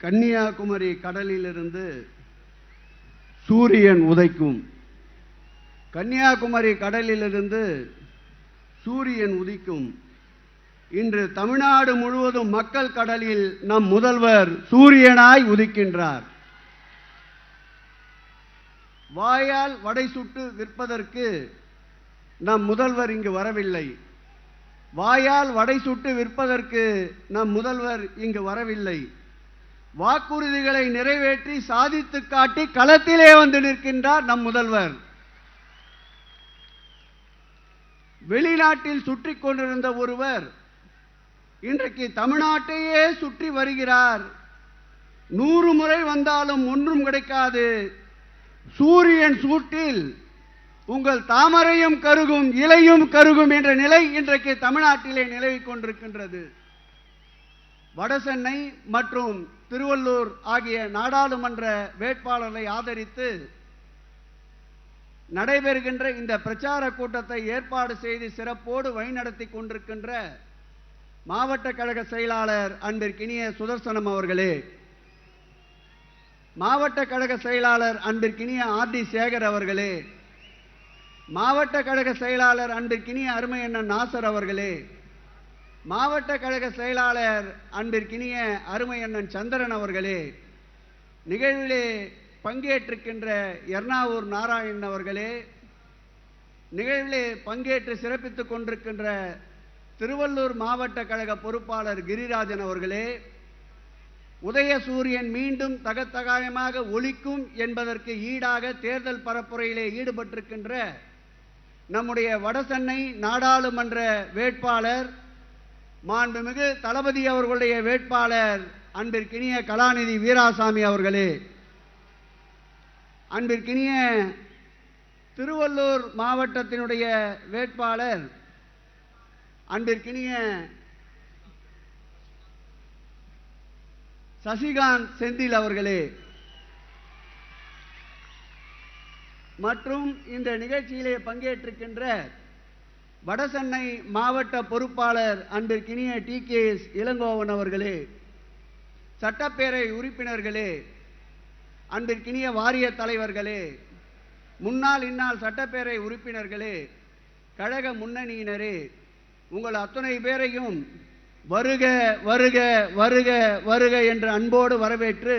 கன்னியாகுமரி கடலிலிருந்து சூரியன் உதைக்கும். கன்னியாகுமரி கடலிலிருந்து சூரியன் உதிக்கும். இன்று தமிழ்நாடு முழுவதும் மக்கள் கடலில் நம் முதல்வர் சூரியனாய் உதிக்கின்றார். வாயால் வடை சுட்டு விற்பதற்கு நம் முதல்வர் இங்கு வரவில்லை. வாயால் வடை சுட்டு விற்பதற்கு நம் முதல்வர் இங்கு வரவில்லை. வாக்குறுதிகளை நிறைவேற்றி சாதித்து காட்டி களத்திலே வந்து நிற்கின்றார் நம் முதல்வர். வெளிநாட்டில் சுற்றி கொண்டிருந்த ஒருவர் இன்றைக்கு தமிழ்நாட்டையே சுற்றி வருகிறார். நூறு முறை வந்தாலும் ஒன்றும் கிடைக்காது. சூரியன் சூட்டில் உங்கள் தாமரையும் கருகும் இலையும் கருகும் என்ற நிலை இன்றைக்கு தமிழ்நாட்டிலே நிலவிக் கொண்டிருக்கின்றது. வடசென்னை மற்றும் திருவள்ளூர் ஆகிய நாடாளுமன்ற வேட்பாளரை ஆதரித்து நடைபெறுகின்ற இந்த பிரச்சார கூட்டத்தை ஏற்பாடு செய்து சிறப்போடு வழிநடத்தி கொண்டிருக்கின்ற மாவட்ட கழக செயலாளர் அன்பிற்கினிய சுதர்சனம் அவர்களே. மாவட்ட கழக செயலாளர் அன்பிற்கினிய ஆர் டி சேகர் அவர்களே. மாவட்ட கழக செயலாளர் அன்பிற்கினிய அருமையண்ணன் நாசர் அவர்களே. மாவட்ட கழக செயலாளர் அன்பிற்கினிய அருமை அண்ணன் சந்திரன் அவர்களே நிகழ்விலே பங்கேற்றிருக்கின்ற எர்ணாவூர் நாராயணன் அவர்களே நிகழ்விலே பங்கேற்று சிறப்பித்துக் கொண்டிருக்கின்ற திருவள்ளூர் மாவட்ட கழக பொறுப்பாளர் கிரிராஜன் அவர்களே உதயசூரியன் மீண்டும் தகத்தகாயமாக ஒலிக்கும் என்பதற்கு ஈடாக தேர்தல் பரப்புரையிலே ஈடுபட்டிருக்கின்ற நம்முடைய வடசென்னை நாடாளுமன்ற வேட்பாளர் மாண்புமிகு தளபதி அவர்களுடைய வேட்பாளர் அன்பிற்கினிய கலாநிதி வீராசாமி அவர்களே அன்பிற்கினிய திருவள்ளூர் மாவட்டத்தினுடைய வேட்பாளர் அன்பிற்கினிய சசிகாந்த் செந்தில் அவர்களே மற்றும் இந்த நிகழ்ச்சியிலே பங்கேற்றிருக்கின்ற வடசென்னை மாவட்ட பொறுப்பாளர் அன்பிற்கினிய டி கே எஸ் இளங்கோவன் அவர்களே சட்டப்பேரவை உறுப்பினர்களே அன்பிற்கினிய வாரிய தலைவர்களே முன்னாள் இந்நாள் சட்டப்பேரவை உறுப்பினர்களே கழக முன்னணியினரே உங்கள் அத்தனை பேரையும் வருக வருக வருக வருக என்று அன்போடு வரவேற்று